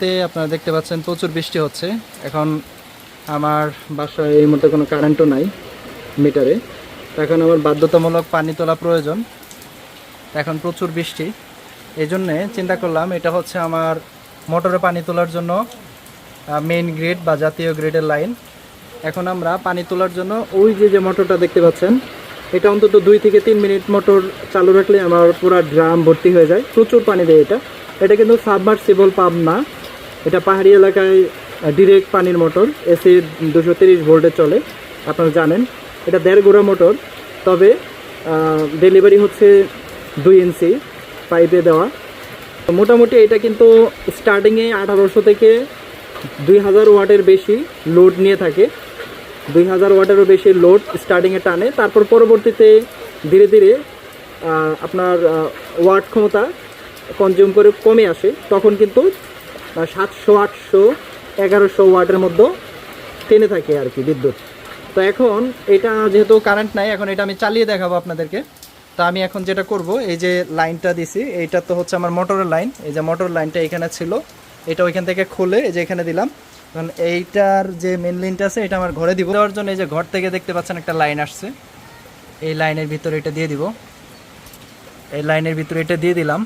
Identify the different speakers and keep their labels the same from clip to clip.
Speaker 1: তে আপনারা দেখতে পাচ্ছেন প্রচুর বৃষ্টি হচ্ছে। এখন আমার বাসায় এই মধ্যে কোনো কারেন্টও নাই মিটারে এখন আমার বাধ্যতামূলক পানি তোলা প্রয়োজন। এখন প্রচুর বৃষ্টি। এই জন্যে চিন্তা করলাম এটা হচ্ছে আমার মোটরে পানি তোলার জন্য মেইন গ্রিড বা জাতীয় গ্রিডের লাইন এখন আমরা পানি তোলার জন্য ওই যে যে মোটরটা দেখতে পাচ্ছেন, এটা অন্তত দুই থেকে তিন মিনিট মোটর চালু রাখলে আমার পুরো ড্রাম ভর্তি হয়ে যায়। প্রচুর পানি দেয় এটা। এটা কিন্তু সাবমার্সিবল পাম্প না। এটা পাহাড়ি এলাকায় ডিরেক্ট পানির মোটর এসি দুশো তিরিশ ভোল্টে চলে, আপনারা জানেন। এটা দেড় গোড়া মোটর, তবে ডেলিভারি হচ্ছে দুই ইঞ্চি পাইপে দেওয়া। মোটামুটি এটা কিন্তু স্টার্টিংয়ে আঠারোশো থেকে দুই হাজার ওয়াটের বেশি লোড নিয়ে থাকে। দুই হাজার ওয়াটেরও বেশি লোড স্টার্টিংয়ে টানে। তারপর পরবর্তীতে ধীরে ধীরে আপনার ওয়াট ক্ষমতা কনজিউম করে কমে আসে। তখন কিন্তু সাতশো, আটশো, এগারোশো ওয়াটের মধ্যে টেনে থাকে আর কি বিদ্যুৎ। তো এখন এটা যেহেতু কারেন্ট নাই, এখন এটা আমি চালিয়ে দেখাবো আপনাদেরকে। তা আমি এখন যেটা করব, এই যে লাইনটা দিছি, এইটা তো হচ্ছে আমার মোটরের লাইন এই যে মোটর লাইনটা এখানে ছিল, এটা ওইখান থেকে খুলে এই যে এখানে দিলাম। কারণ এইটার যে মেন লাইনটা আছে, এটা আমার ঘরে দিব। দেওয়ার জন্য এই যে ঘর থেকে দেখতে পাচ্ছেন একটা লাইন আসছে। এই লাইনের ভিতরে এটা দিয়ে দিব। এই লাইনের ভিতরে এটা দিয়ে দিলাম।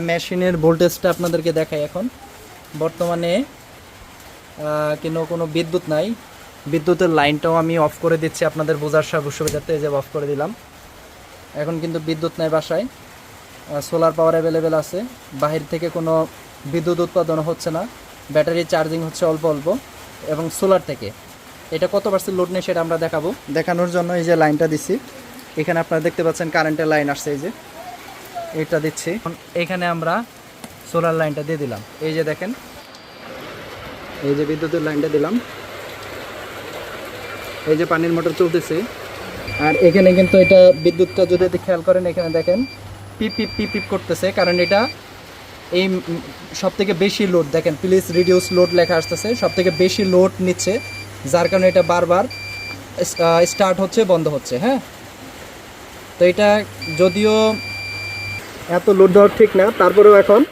Speaker 1: মেশিনের ভোল্টেজটা আপনাদেরকে দেখাই এখন। বর্তমানে কিন্তু কোনো বিদ্যুৎ নাই। বিদ্যুতের লাইনটাও আমি অফ করে দিচ্ছি আপনাদের বোঝার সব সুবিধাতে যে অফ করে দিলাম। এখন কিন্তু বিদ্যুৎ নাই বাসায়। সোলার পাওয়ার অ্যাভেলেবেল আছে। বাহির থেকে কোনো বিদ্যুৎ উৎপাদন হচ্ছে না। ব্যাটারি চার্জিং হচ্ছে অল্প অল্প। এবং সোলার থেকে। এটা কত পার্সেন্ট লোড নেই সেটা আমরা দেখাবো। দেখানোর জন্য এই যে লাইনটা দিছি। এখানে আপনারা দেখতে পাচ্ছেন কারেন্টের লাইন আসছে এই যে। এটা দিচ্ছি। এখানে আমরা সোলার লাইনটা দিয়ে দিলাম। এই যে দেখেন, এই যে বিদ্যুতের লাইনটা দিলাম। এই যে পানির মোটর চলতেছে। আর এখানে কিন্তু এটা বিদ্যুৎটা যদি খেয়াল করেন, এখানে দেখেন, পিপ পিপ পিপ পিপ করতেছে। কারণ এটা এই সব থেকে বেশি লোড দেখেন প্লিজ রিডিউস লোড লেখা আসতেছে। সব থেকে বেশি লোড নিচ্ছে, যার কারণে এটা বারবার স্টার্ট হচ্ছে, বন্ধ হচ্ছে হ্যাঁ? তো এটা যদিও এত লোড দেওয়ার ঠিক না তারপরেও এখন